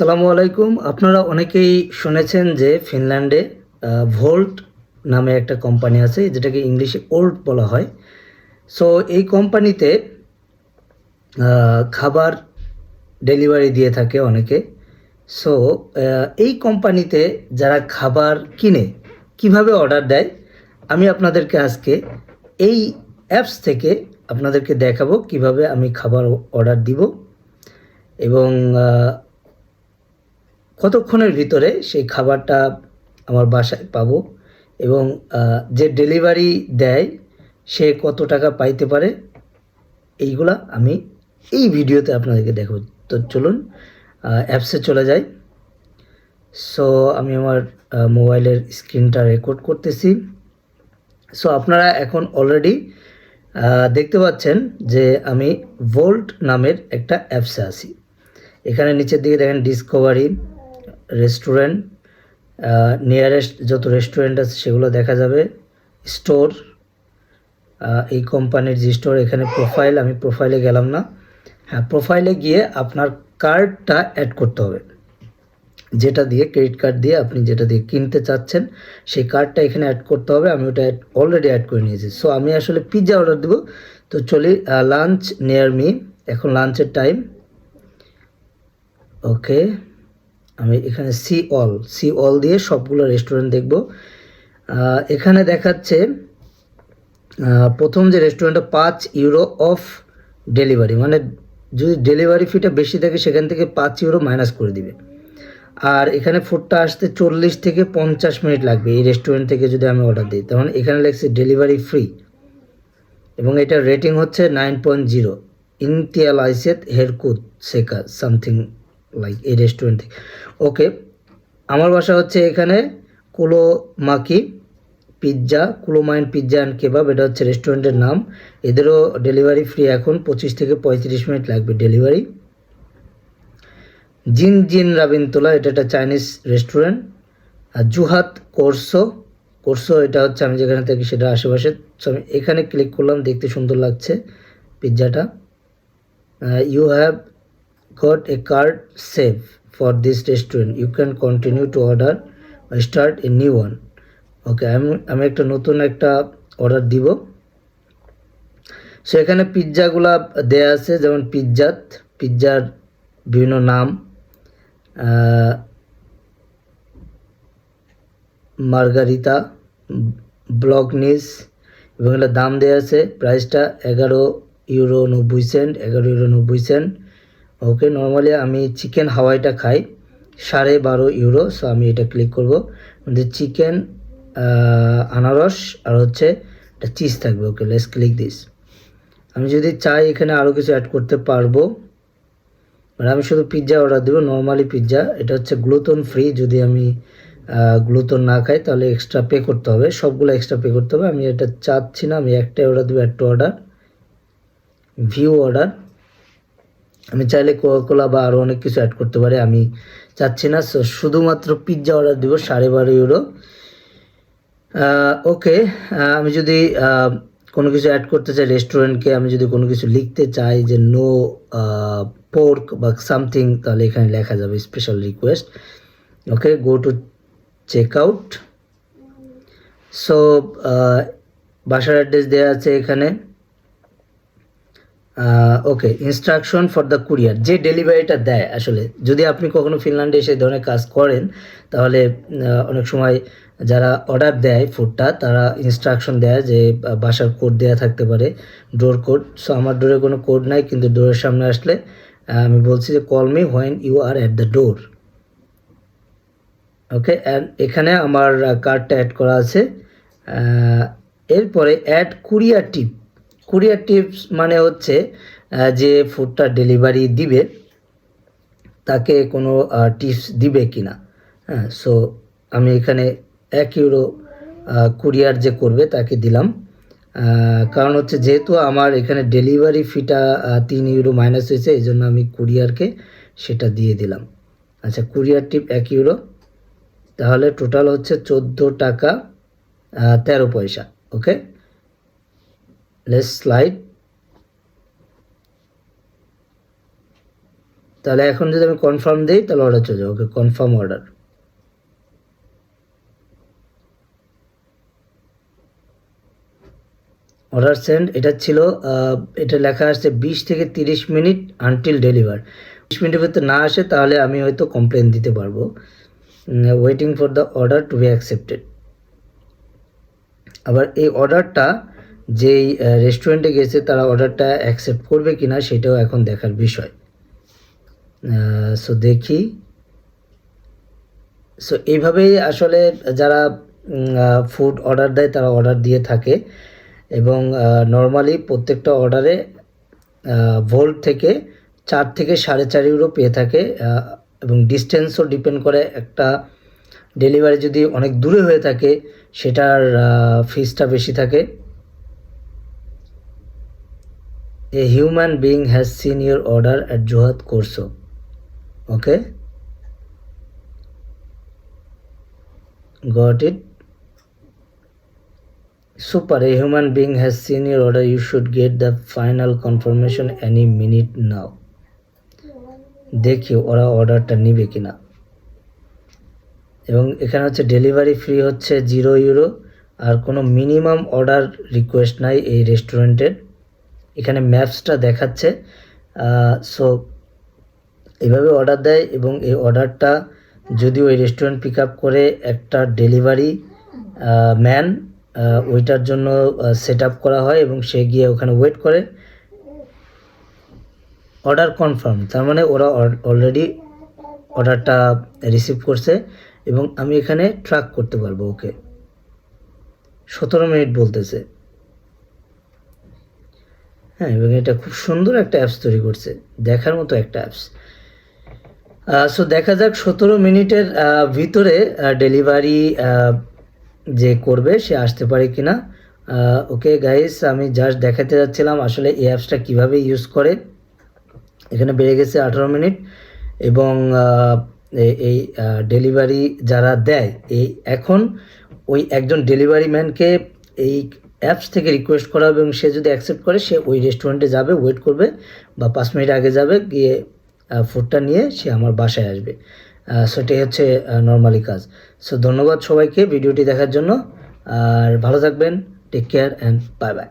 সালামু আলাইকুম। আপনারা অনেকেই শুনেছেন যে ফিনল্যান্ডে ভোল্ট নামে একটা কোম্পানি আছে, যেটাকে ইংলিশে ওল্ড বলা হয়। সো এই কোম্পানিতে খাবার ডেলিভারি দিয়ে থাকে অনেকে। সো এই কোম্পানিতে যারা খাবার কিনে, কীভাবে অর্ডার দেয়, আমি আপনাদেরকে আজকে এই অ্যাপস থেকে আপনাদেরকে দেখাবো কীভাবে আমি খাবার অর্ডার দিব। এবং কতক্ষণের ভিতরে সেই খাবারটা আমার বাসায় পাবো এবং যে ডেলিভারি দেয় সে কত টাকা পাইতে পারে, এইগুলা আমি এই ভিডিওতে আপনাদেরকে দেখাবো। তো চলুন অ্যাপসে চলে যাই। সো আমি আমার মোবাইলের স্ক্রিনটা রেকর্ড করতেছি। সো আপনারা এখন অলরেডি দেখতে পাচ্ছেন যে আমি ভোল্ট নামের একটা অ্যাপসে আছি। এখানে নিচের দিকে দেখেন ডিসকভারি রেস্টুরেন্ট নিয়ারেস্ট যত রেস্টুরেন্ট আছে সেগুলো দেখা যাবে। স্টোর এই কোম্পানির যে স্টোর এখানে প্রোফাইল আমি প্রোফাইলে গেলাম না। হ্যাঁ প্রোফাইলে গিয়ে আপনার কার্ডটা অ্যাড করতে হবে। যেটা দিয়ে ক্রেডিট কার্ড দিয়ে আপনি যেটা দিয়ে কিনতে চাচ্ছেন, সেই কার্ডটা এখানে অ্যাড করতে হবে। আমি ওটা অলরেডি অ্যাড করে নিয়েছি। সো আমি আসলে পিৎজা অর্ডার দেবো। তো চলি লাঞ্চ নিয়ার মি এখন লাঞ্চের টাইম ওকে আমি এখানে সি অল সি অল দিয়ে সবগুলো রেস্টুরেন্ট দেখব। এখানে দেখাচ্ছে প্রথম যে রেস্টুরেন্টটা পাঁচ ইউরো অফ ডেলিভারি মানে যদি ডেলিভারি ফিটা বেশি থাকে সেখান থেকে পাঁচ ইউরো মাইনাস করে দিবে। আর এখানে ফুডটা আসতে চল্লিশ থেকে পঞ্চাশ মিনিট লাগবে এই রেস্টুরেন্ট থেকে যদি আমি অর্ডার দিই। তখন এখানে লেখছে ডেলিভারি ফ্রি এবং এটার রেটিং হচ্ছে নাইন পয়েন্ট জিরো ইনতিয়াল আইসেত হেরকুত শেখা সামথিং লাইক এই রেস্টুরেন্ট থেকে। ওকে আমার বাসা হচ্ছে এখানে কুলো মাকি পিৎজা কুলোমাইন পিৎজা অ্যান্ড কেবাব এটা হচ্ছে রেস্টুরেন্টের নাম। এদেরও ডেলিভারি ফ্রি এখন, পঁচিশ থেকে পঁয়ত্রিশ মিনিট লাগবে ডেলিভারি জিন জিন রাবিনতোলা, এটা একটা চাইনিজ রেস্টুরেন্ট আর জুহাত কোর্সো কোর্সো এটা হচ্ছে আমি যেখানে থাকি সেটা আশেপাশে। আমি এখানে ক্লিক করলাম, দেখতে সুন্দর লাগছে পিৎজাটা you have got a card save for this restaurant you can continue to order start a new one okay আমি আমি একটা নতুন একটা অর্ডার দিব। সো এখানে পিৎজাগুলা দেয়া আছে, যেমন পিৎজাত, পিৎজার বিভিন্ন নাম মার্গারিতা ব্লগনিস এবং এগুলোর দাম দেওয়া আছে প্রাইসটা এগারো ইউরো নব্বই সেন্ট এগারো ইউরো নব্বই সেন্ট ওকে নর্মালি আমি চিকেন হাওয়াইটা খাই, সাড়ে বারো ইউরো সো আমি এটা ক্লিক করব। আমাদের চিকেন আনারস আর হচ্ছে একটা চিজ থাকবে ওকে লেস ক্লিক দিস আমি যদি চাই এখানে আরও কিছু অ্যাড করতে পারব মানে আমি শুধু পিৎজা অর্ডার দেবো নর্মালি পিৎজা এটা হচ্ছে গ্লুতন ফ্রি যদি আমি গ্লুতন না খাই, তাহলে এক্সট্রা পে করতে হবে। সবগুলো এক্সট্রা পে করতে হবে। আমি এটা চাচ্ছি না, আমি একটাই অর্ডার দেবো, একটা অর্ডার ভিউ অর্ডার আমি চাইলে কোলা বা আরও অনেক কিছু অ্যাড করতে পারি, আমি চাচ্ছি না। শুধুমাত্র পিৎজা অর্ডার দিব, সাড়ে বারো ইউরো ওকে আমি যদি কোনো কিছু অ্যাড করতে চাই রেস্টুরেন্টকে আমি যদি কোনো কিছু লিখতে চাই যে নো পোর্ক বা সামথিং তাহলে এখানে লেখা যাবে special request okay go to check out so বাসার অ্যাড্রেস দেওয়া আছে এখানে। Okay instruction for the courier যে ডেলিভারিটা দেয় আসলে, যদি আপনি কখনো ফিনল্যান্ডে এসে ধরনের কাজ করেন, তাহলে অনেক সময় যারা অর্ডার দেয় ফুডটা তারা ইনস্ট্রাকশন দেয় যে বাসার কোড দেওয়া থাকতে পারে ডোর কোড সো আমার ডোরে কোনো কোড নাই, কিন্তু ডোরের সামনে আসলে আমি বলছি যে call me when you are at the door okay এখানে আমার কার্ডটা অ্যাড করা আছে। এরপরে add courier tip courier tips মানে হচ্ছে যে ফুডটা ডেলিভারি দিবে, তাকে কোনো টিপস দিবে কি না হ্যাঁ সো আমি এখানে এক ইউরো কুরিয়ার যে করবে তাকে দিলাম। কারণ হচ্ছে যেহেতু আমার এখানে ডেলিভারি ফিটা তিন ইউরো মাইনাস হয়েছে, এই জন্য আমি কুরিয়ারকে সেটা দিয়ে দিলাম। আচ্ছা কুরিয়ার টিপ এক ইউরো তাহলে টোটাল হচ্ছে চোদ্দ টাকা তেরো পয়সা ওকে লেস স্লাইড তাহলে এখন যদি আমি কনফার্ম দিই, তাহলে অর্ডার চলে যাবে। Okay confirm order order send এটা ছিল এটা লেখা আসছে বিশ থেকে তিরিশ মিনিট আনটিল ডেলিভার বিশ মিনিটের ভিতরে না আসে, তাহলে আমি হয়তো কমপ্লেন দিতে পারব। Waiting for the order to be accepted আবার এই অর্ডারটা যেই রেস্টুরেন্টে গেছে তারা অর্ডারটা অ্যাকসেপ্ট করবে কি না সেটাও এখন দেখার বিষয়। সো দেখি। সো এইভাবেই আসলে যারা ফুড অর্ডার দেয় তারা অর্ডার দিয়ে থাকে এবং নর্মালি প্রত্যেকটা অর্ডারে ভোল্ট থেকে চার থেকে সাড়ে চার ইউরো পেয়ে থাকে এবং ডিস্টেন্সও ডিপেন্ড করে একটা ডেলিভারি যদি অনেক দূরে হয়ে থাকে, সেটার ফিসটা বেশি থাকে। A human being has seen your order at জোহাত কোর্সো okay got it Super, a human being has seen your order. You should get the final confirmation any minute now. দেখি ওরা অর্ডারটা নিবে কিনা এবং এখানে হচ্ছে ডেলিভারি ফ্রি হচ্ছে জিরো ইউরো আর কোনো মিনিমাম অর্ডার রিকোয়েস্ট নাই এই রেস্টুরেন্টের এখানে ম্যাপসটা দেখাচ্ছে। সো এভাবে অর্ডার দেয় এবং এই অর্ডারটা যদি ওই রেস্টুরেন্ট পিক আপ করে একটা ডেলিভারি ম্যান ওইটার জন্য সেট আপ করা হয় এবং সে গিয়ে ওখানে ওয়েট করে। অর্ডার কনফার্ম তার মানে ওরা অলরেডি অর্ডারটা রিসিভ করছে এবং আমি এখানে ট্র্যাক করতে পারব ওকে সতেরো মিনিট বলতেছে। হ্যাঁ এবং এটা খুব সুন্দর একটা অ্যাপস তৈরি করছে। দেখার মতো একটা অ্যাপস সো দেখা যাক সতেরো মিনিটের ভিতরে ডেলিভারি যে করবে সে আসতে পারে কি না ওকে গাইস আমি জাস্ট দেখাতে যাচ্ছিলাম আসলে এই অ্যাপসটা কীভাবে ইউজ করে। এখানে বেড়ে গেছে আঠারো মিনিট এবং এই ডেলিভারি যারা দেয়, এই এখন ওই একজন ডেলিভারি ম্যানকে এই অ্যাপস থেকে রিকোয়েস্ট করা হবে এবং সে যদি অ্যাকসেপ্ট করে, সে ওই রেস্টুরেন্টে যাবে ওয়েট করবে বা পাঁচ মিনিট আগে যাবে, গিয়ে ফুডটা নিয়ে সে আমার বাসায় আসবে। সো এটাই হচ্ছে নর্মালি কাজ। সো ধন্যবাদ সবাইকে ভিডিওটি দেখার জন্য। আর ভালো থাকবেন take care and bye bye